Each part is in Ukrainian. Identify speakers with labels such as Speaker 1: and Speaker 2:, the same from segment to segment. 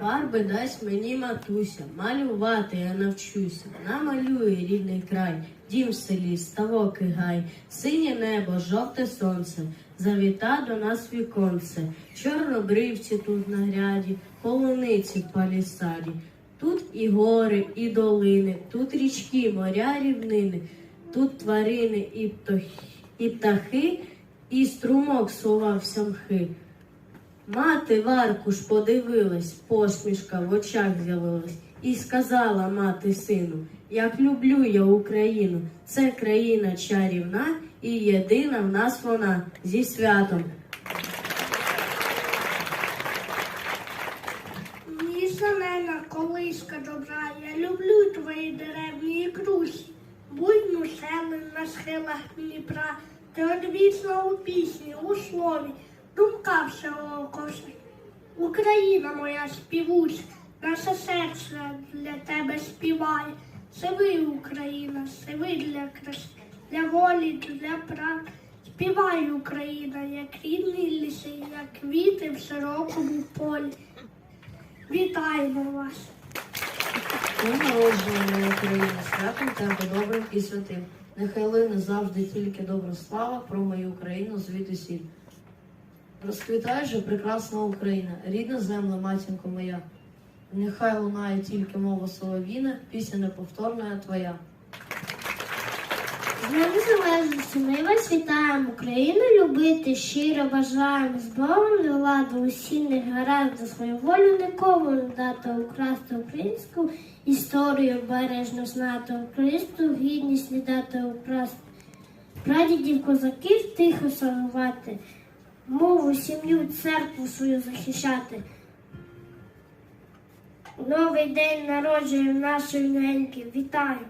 Speaker 1: Фарби дасть мені матуся, малювати я навчуся. Намалює рідний край, дім в селі, ставок і гай, синє небо, жовте сонце, завіта до нас віконце, чорнобривці тут на гряді, полуниці в палісаді. Тут і гори, і долини, тут річки, моря, рівнини, тут тварини і птахи, і, птахи, і струмок сувався мхи. Мати в аркуш подивилась, посмішка в очах з'явилась, і сказала мати сину, як люблю я Україну, це країна чарівна і єдина в нас вона зі святом.
Speaker 2: Зелена колиска добра, я люблю твої деревні крусі. Буйну сели на схилах Дніпра, ти одвічна у пісні, у слові, думка всього косить. Україна моя співуча, наше серце для тебе співає. Сиви, Україна, сиви для краси, для волі, для прав. Співай, Україна, як рідні ліси, як квіти в широкому полі. Вітаємо вас!
Speaker 1: Моя Україна, святом тебе добрим і святим. Нехай лине завжди тільки добра слава про мою Україну звідусіль. Розквітай же прекрасна Україна, рідна земля, матінко моя. Нехай лунає тільки мова соловіна, пісня неповторна твоя.
Speaker 3: З Незалежності ми вас вітаємо, Україну любити, щиро бажаємо з не владу усі не гаразд за свою волю нікому не дати украсти українську історію бережно знати українську гідність не дати украсти. Прадідів козаків тихо шанувати, мову, сім'ю, церкву свою захищати. Новий день народження нашої неньки. Вітаємо!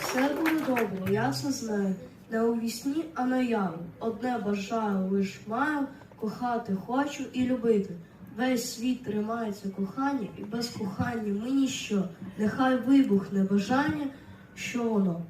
Speaker 1: Все буде добре, я це знаю. Не у вісні, а наяву. Одне бажаю, лиш маю, кохати хочу і любити. Весь світ тримається кохання, і без кохання ми ніщо. Нехай вибухне бажання, що воно